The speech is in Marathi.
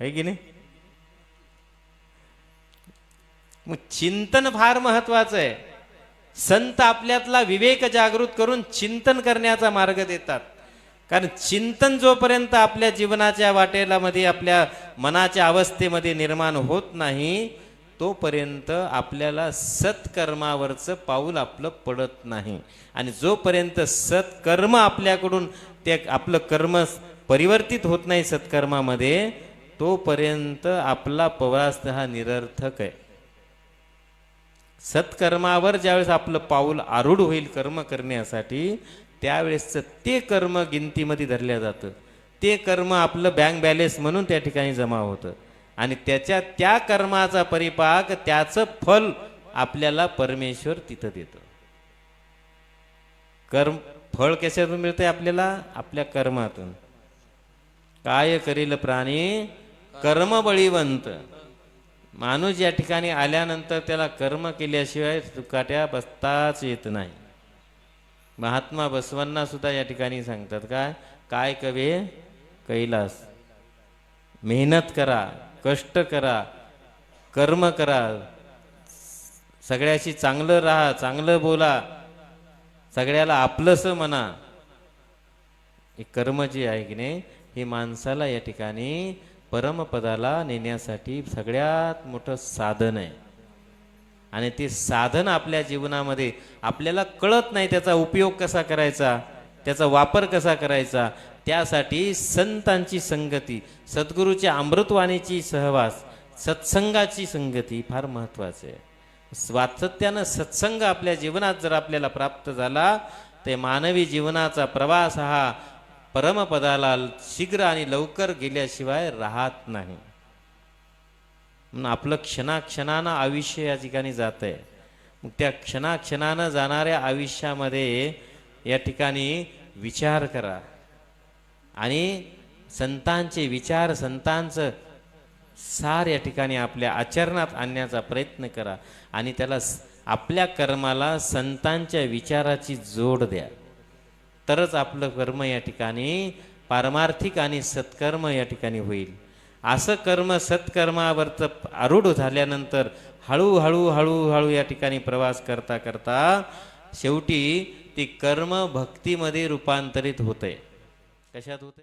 आहे की नाही? मग चिंतन फार महत्वाचं आहे. संत आपल्यातला विवेक जागृत करून चिंतन करण्याचा मार्ग देतात. कारण चिंतन जोपर्यंत आपल्या जीवनाच्या वाटेला मध्ये आपल्या मनाच्या अवस्थेमध्ये निर्माण होत नाही तोपर्यंत आपल्याला सत्कर्मावरचं पाऊल आपलं पडत नाही. आणि जोपर्यंत सत्कर्म आपल्याकडून ते आपलं कर्म परिवर्तित होत नाही सत्कर्मामध्ये तोपर्यंत आपला प्रवास हा निरर्थक आहे. सत्कर्मावर ज्यावेळेस आपलं पाऊल आरूढ होईल कर्म करण्यासाठी त्यावेळेसचं ते कर्म गिनतीमध्ये धरलं जातं. ते कर्म आपलं बँक बॅलेन्स म्हणून त्या ठिकाणी जमा होतं. आणि त्याच्या त्या कर्माचा परिपाक त्याचं फल आपल्याला परमेश्वर तिथं देतो. कर्म फळ कशातून मिळतंय आपल्याला? आपल्या कर्मातून. काय करील प्राणी? कर्म बळीवंत माणूस या ठिकाणी आल्यानंतर त्याला कर्म केल्याशिवाय सुकाट्या बसताच येत नाही. महात्मा बसवांना सुद्धा या ठिकाणी सांगतात काय? काय कवे? कैलास. मेहनत करा कष्ट करा कर्म करा. सगळ्याशी चांगलं राहा चांगलं बोला. सगळ्याला आपलंसं म्हणा. हे कर्म जे आहे की नाही हे माणसाला या ठिकाणी परमपदाला नेण्यासाठी सगळ्यात मोठं साधन आहे. आणि ते साधन आपल्या जीवनामध्ये आपल्याला कळत नाही त्याचा उपयोग कसा करायचा त्याचा वापर कसा करायचा त्यासाठी संतांची संगती सद्गुरूच्या अमृतवाणीची सहवास सत्संगाची संगती फार महत्त्वाची आहे. स्वातत्यानं सत्संग आपल्या जीवनात जर आपल्याला प्राप्त झाला ते मानवी जीवनाचा प्रवास हा परमपदाला शीघ्र आणि लवकर गेल्याशिवाय राहत नाही. म्हणून आपलं क्षणाक्षणानं आयुष्य या ठिकाणी जात आहे मग त्या क्षणाक्षणानं जाणाऱ्या आयुष्यामध्ये या ठिकाणी विचार करा. आणि संतांचे विचार संतांचं सार या ठिकाणी आपल्या आचरणात आणण्याचा प्रयत्न करा. आणि त्याला स- आपल्या कर्माला संतांच्या विचाराची जोड द्या. तरच आपलं कर्म या ठिकाणी पारमार्थिक आणि सत्कर्म या ठिकाणी होईल. असं कर्म सत्कर्मावरचं आरूढ झाल्यानंतर हळूहळू हळूहळू या ठिकाणी प्रवास करता करता शेवटी ती कर्म भक्तीमध्ये रूपांतरित होते. कशात होते?